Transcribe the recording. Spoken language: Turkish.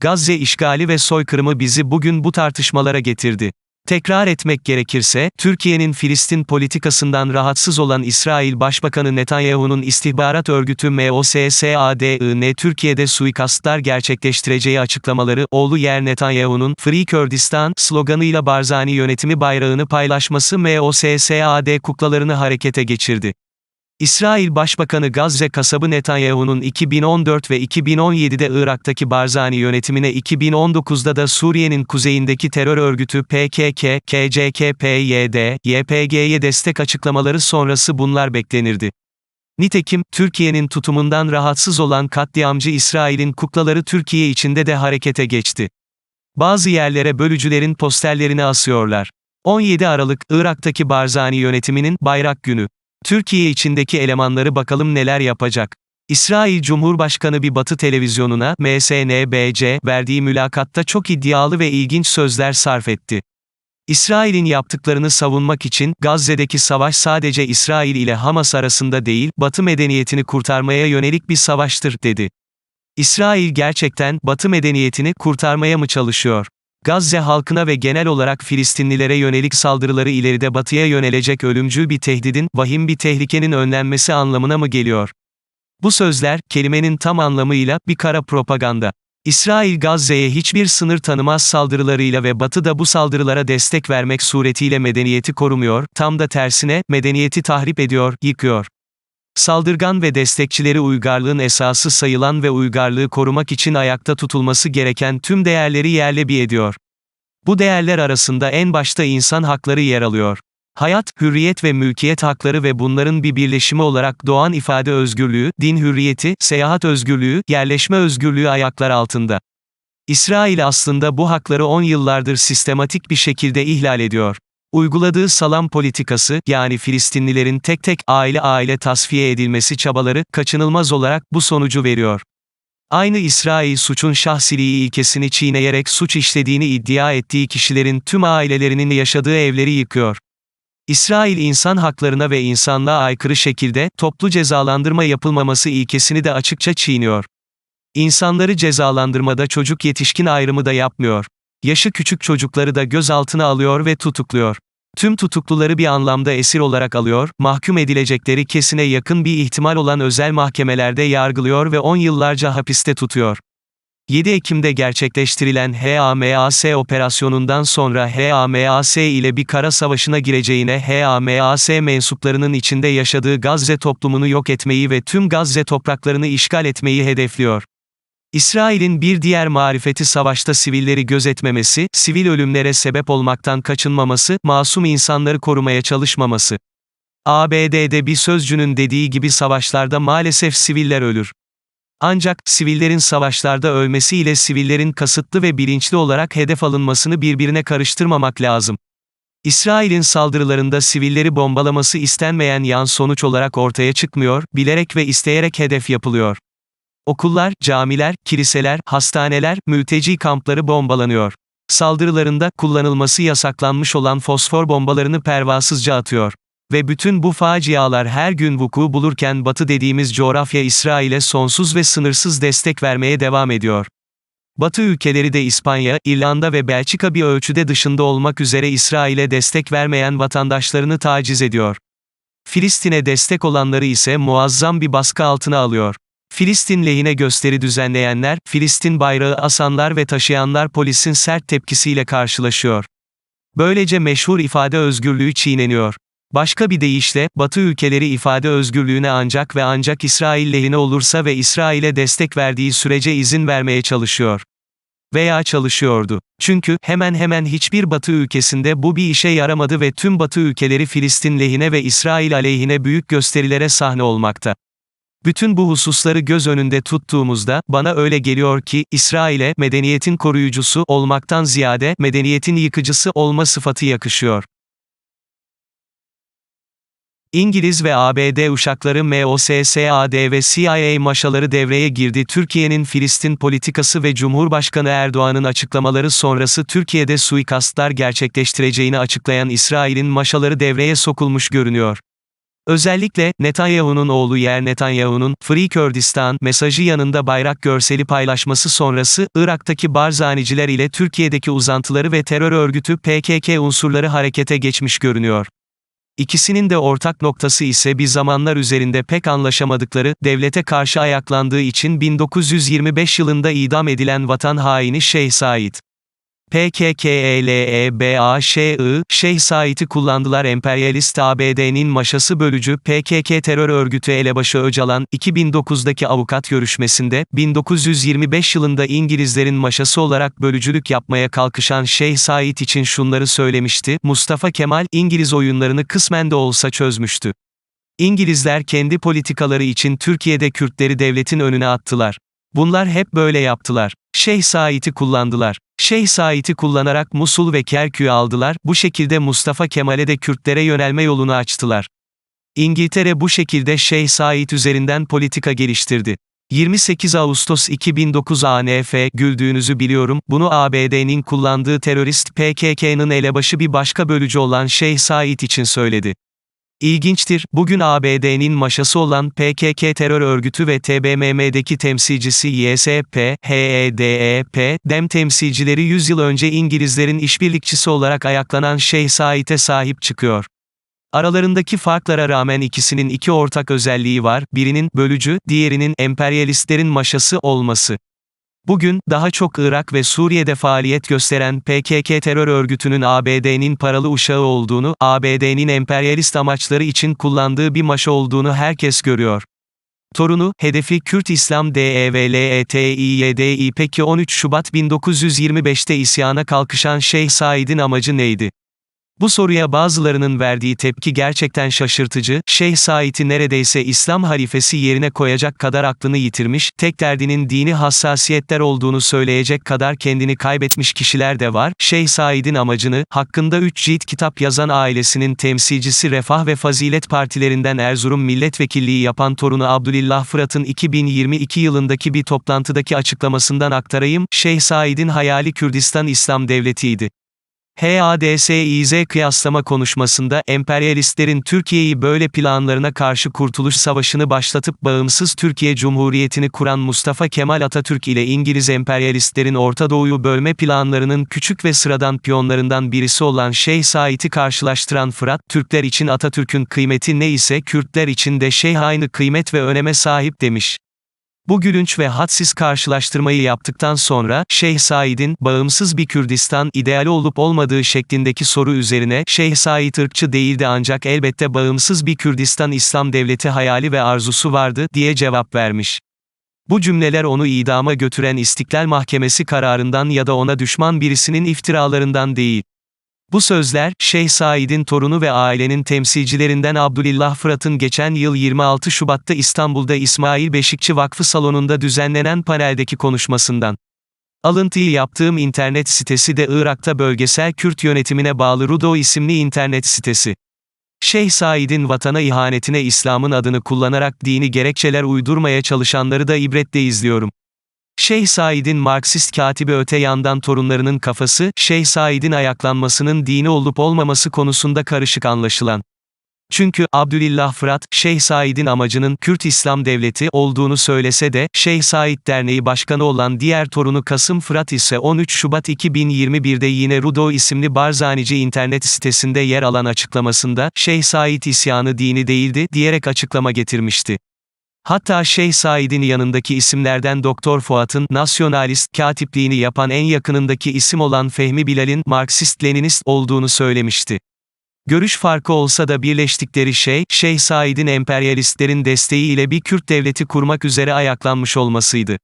Gazze işgali ve soykırımı bizi bugün bu tartışmalara getirdi. Tekrar etmek gerekirse, Türkiye'nin Filistin politikasından rahatsız olan İsrail Başbakanı Netanyahu'nun istihbarat örgütü MOSSAD'ın Türkiye'de suikastlar gerçekleştireceği açıklamaları, oğlu Yer Netanyahu'nun Free Kürdistan sloganıyla Barzani yönetimi bayrağını paylaşması MOSSAD kuklalarını harekete geçirdi. İsrail Başbakanı Gazze kasabı Netanyahu'nun 2014 ve 2017'de Irak'taki Barzani yönetimine 2019'da da Suriye'nin kuzeyindeki terör örgütü PKK, KCK-PYD, YPG'ye destek açıklamaları sonrası bunlar beklenirdi. Nitekim, Türkiye'nin tutumundan rahatsız olan katliamcı İsrail'in kuklaları Türkiye içinde de harekete geçti. Bazı yerlere bölücülerin posterlerini asıyorlar. 17 Aralık, Irak'taki Barzani yönetiminin bayrak günü. Türkiye içindeki elemanları bakalım neler yapacak. İsrail Cumhurbaşkanı bir Batı televizyonuna, MSNBC, verdiği mülakatta çok iddialı ve ilginç sözler sarf etti. İsrail'in yaptıklarını savunmak için, Gazze'deki savaş sadece İsrail ile Hamas arasında değil, Batı medeniyetini kurtarmaya yönelik bir savaştır, dedi. İsrail gerçekten, Batı medeniyetini kurtarmaya mı çalışıyor? Gazze halkına ve genel olarak Filistinlilere yönelik saldırıları ileride batıya yönelecek ölümcül bir tehdidin, vahim bir tehlikenin önlenmesi anlamına mı geliyor? Bu sözler, kelimenin tam anlamıyla, bir kara propaganda. İsrail Gazze'ye hiçbir sınır tanımaz saldırılarıyla ve Batı da bu saldırılara destek vermek suretiyle medeniyeti korumuyor, tam da tersine, medeniyeti tahrip ediyor, yıkıyor. Saldırgan ve destekçileri uygarlığın esası sayılan ve uygarlığı korumak için ayakta tutulması gereken tüm değerleri yerle bir ediyor. Bu değerler arasında en başta insan hakları yer alıyor. Hayat, hürriyet ve mülkiyet hakları ve bunların bir birleşimi olarak doğan ifade özgürlüğü, din hürriyeti, seyahat özgürlüğü, yerleşme özgürlüğü ayaklar altında. İsrail aslında bu hakları 10 yıllardır sistematik bir şekilde ihlal ediyor. Uyguladığı salam politikası, yani Filistinlilerin tek tek aile aile tasfiye edilmesi çabaları, kaçınılmaz olarak bu sonucu veriyor. Aynı İsrail suçun şahsiliği ilkesini çiğneyerek suç işlediğini iddia ettiği kişilerin tüm ailelerinin yaşadığı evleri yıkıyor. İsrail insan haklarına ve insanlığa aykırı şekilde, toplu cezalandırma yapılmaması ilkesini de açıkça çiğniyor. İnsanları cezalandırmada çocuk yetişkin ayrımı da yapmıyor. Yaşı küçük çocukları da gözaltına alıyor ve tutukluyor. Tüm tutukluları bir anlamda esir olarak alıyor, mahkum edilecekleri kesine yakın bir ihtimal olan özel mahkemelerde yargılıyor ve 10 yıllarca hapiste tutuyor. 7 Ekim'de gerçekleştirilen HAMAS operasyonundan sonra HAMAS ile bir kara savaşına gireceğine HAMAS mensuplarının içinde yaşadığı Gazze toplumunu yok etmeyi ve tüm Gazze topraklarını işgal etmeyi hedefliyor. İsrail'in bir diğer marifeti savaşta sivilleri gözetmemesi, sivil ölümlere sebep olmaktan kaçınmaması, masum insanları korumaya çalışmaması. ABD'de bir sözcünün dediği gibi savaşlarda maalesef siviller ölür. Ancak, sivillerin savaşlarda ölmesi ile sivillerin kasıtlı ve bilinçli olarak hedef alınmasını birbirine karıştırmamak lazım. İsrail'in saldırılarında sivilleri bombalaması istenmeyen yan sonuç olarak ortaya çıkmıyor, bilerek ve isteyerek hedef yapılıyor. Okullar, camiler, kiliseler, hastaneler, mülteci kampları bombalanıyor. Saldırılarında kullanılması yasaklanmış olan fosfor bombalarını pervasızca atıyor. Ve bütün bu facialar her gün vuku bulurken Batı dediğimiz coğrafya İsrail'e sonsuz ve sınırsız destek vermeye devam ediyor. Batı ülkeleri de İspanya, İrlanda ve Belçika bir ölçüde dışında olmak üzere İsrail'e destek vermeyen vatandaşlarını taciz ediyor. Filistin'e destek olanları ise muazzam bir baskı altına alıyor. Filistin lehine gösteri düzenleyenler, Filistin bayrağı asanlar ve taşıyanlar polisin sert tepkisiyle karşılaşıyor. Böylece meşhur ifade özgürlüğü çiğneniyor. Başka bir deyişle, Batı ülkeleri ifade özgürlüğüne ancak ve ancak İsrail lehine olursa ve İsrail'e destek verdiği sürece izin vermeye çalışıyor. Veya çalışıyordu. Çünkü, hemen hemen hiçbir Batı ülkesinde bu bir işe yaramadı ve tüm Batı ülkeleri Filistin lehine ve İsrail aleyhine büyük gösterilere sahne olmakta. Bütün bu hususları göz önünde tuttuğumuzda, bana öyle geliyor ki, İsrail'e, medeniyetin koruyucusu olmaktan ziyade, medeniyetin yıkıcısı olma sıfatı yakışıyor. İngiliz ve ABD uşakları MOSSAD ve CIA maşaları devreye girdi. Türkiye'nin Filistin politikası ve Cumhurbaşkanı Erdoğan'ın açıklamaları sonrası Türkiye'de suikastlar gerçekleştireceğini açıklayan İsrail'in maşaları devreye sokulmuş görünüyor. Özellikle, Netanyahu'nun oğlu Yer Netanyahu'nun, Free Kürdistan mesajı yanında bayrak görseli paylaşması sonrası, Irak'taki Barzaniciler ile Türkiye'deki uzantıları ve terör örgütü PKK unsurları harekete geçmiş görünüyor. İkisinin de ortak noktası ise bir zamanlar üzerinde pek anlaşamadıkları, devlete karşı ayaklandığı için 1925 yılında idam edilen vatan haini Şeyh Said. PKKELEBAŞI, Şeyh Said'i kullandılar emperyalist ABD'nin maşası bölücü PKK terör örgütü elebaşı Öcalan, 2009'daki avukat görüşmesinde, 1925 yılında İngilizlerin maşası olarak bölücülük yapmaya kalkışan Şeyh Said için şunları söylemişti, Mustafa Kemal, İngiliz oyunlarını kısmen de olsa çözmüştü. İngilizler kendi politikaları için Türkiye'de Kürtleri devletin önüne attılar. Bunlar hep böyle yaptılar. Şeyh Said'i kullandılar. Şeyh Said'i kullanarak Musul ve Kerkük'ü aldılar, bu şekilde Mustafa Kemal'e de Kürtlere yönelme yolunu açtılar. İngiltere bu şekilde Şeyh Said üzerinden politika geliştirdi. 28 Ağustos 2009 ANF, güldüğünüzü biliyorum, bunu ABD'nin kullandığı terörist PKK'nın elebaşı bir başka bölücü olan Şeyh Said için söyledi. İlginçtir, bugün ABD'nin maşası olan PKK terör örgütü ve TBMM'deki temsilcisi YSP, HEDEP, DEM temsilcileri 100 yıl önce İngilizlerin işbirlikçisi olarak ayaklanan Şeyh Said'e sahip çıkıyor. Aralarındaki farklara rağmen ikisinin iki ortak özelliği var, birinin, bölücü, diğerinin, emperyalistlerin maşası olması. Bugün, daha çok Irak ve Suriye'de faaliyet gösteren PKK terör örgütünün ABD'nin paralı uşağı olduğunu, ABD'nin emperyalist amaçları için kullandığı bir maşa olduğunu herkes görüyor. Torunu, hedefi Kürt İslam DEVLETİYDİ peki 13 Şubat 1925'te isyana kalkışan Şeyh Said'in amacı neydi? Bu soruya bazılarının verdiği tepki gerçekten şaşırtıcı, Şeyh Said'i neredeyse İslam halifesi yerine koyacak kadar aklını yitirmiş, tek derdinin dini hassasiyetler olduğunu söyleyecek kadar kendini kaybetmiş kişiler de var, Şeyh Said'in amacını, hakkında 3 cilt kitap yazan ailesinin temsilcisi Refah ve Fazilet Partilerinden Erzurum milletvekilliği yapan torunu Abdülillah Fırat'ın 2022 yılındaki bir toplantıdaki açıklamasından aktarayım, Şeyh Said'in hayali Kürdistan İslam Devleti'ydi. HADSİZ kıyaslama konuşmasında, emperyalistlerin Türkiye'yi böyle planlarına karşı Kurtuluş Savaşı'nı başlatıp bağımsız Türkiye Cumhuriyeti'ni kuran Mustafa Kemal Atatürk ile İngiliz emperyalistlerin Orta Doğu'yu bölme planlarının küçük ve sıradan piyonlarından birisi olan Şeyh Said'i karşılaştıran Fırat, Türkler için Atatürk'ün kıymeti ne ise Kürtler için de Şeyh aynı kıymet ve öneme sahip demiş. Bu gülünç ve hadsiz karşılaştırmayı yaptıktan sonra, Şeyh Said'in, bağımsız bir Kürdistan ideali olup olmadığı şeklindeki soru üzerine, Şeyh Said ırkçı değildi ancak elbette bağımsız bir Kürdistan İslam devleti hayali ve arzusu vardı, diye cevap vermiş. Bu cümleler onu idama götüren İstiklal Mahkemesi kararından ya da ona düşman birisinin iftiralarından değil. Bu sözler, Şeyh Said'in torunu ve ailenin temsilcilerinden Abdülillah Fırat'ın geçen yıl 26 Şubat'ta İstanbul'da İsmail Beşikçi Vakfı salonunda düzenlenen paneldeki konuşmasından. Alıntıyı yaptığım internet sitesi de Irak'ta bölgesel Kürt yönetimine bağlı Rudo isimli internet sitesi. Şeyh Said'in vatana ihanetine İslam'ın adını kullanarak dini gerekçeler uydurmaya çalışanları da ibretle izliyorum. Şeyh Said'in Marksist katibi öte yandan torunlarının kafası, Şeyh Said'in ayaklanmasının dini olup olmaması konusunda karışık anlaşılan. Çünkü, Abdülillah Fırat, Şeyh Said'in amacının, Kürt İslam Devleti, olduğunu söylese de, Şeyh Said Derneği Başkanı olan diğer torunu Kasım Fırat ise 13 Şubat 2021'de yine Rudo isimli Barzanici internet sitesinde yer alan açıklamasında, Şeyh Said isyanı dini değildi, diyerek açıklama getirmişti. Hatta Şeyh Said'in yanındaki isimlerden Doktor Fuat'ın, nasyonalist, katipliğini yapan en yakınındaki isim olan Fehmi Bilal'in, Marksist-Leninist olduğunu söylemişti. Görüş farkı olsa da birleştikleri şey, Şeyh Said'in emperyalistlerin desteği ile bir Kürt devleti kurmak üzere ayaklanmış olmasıydı.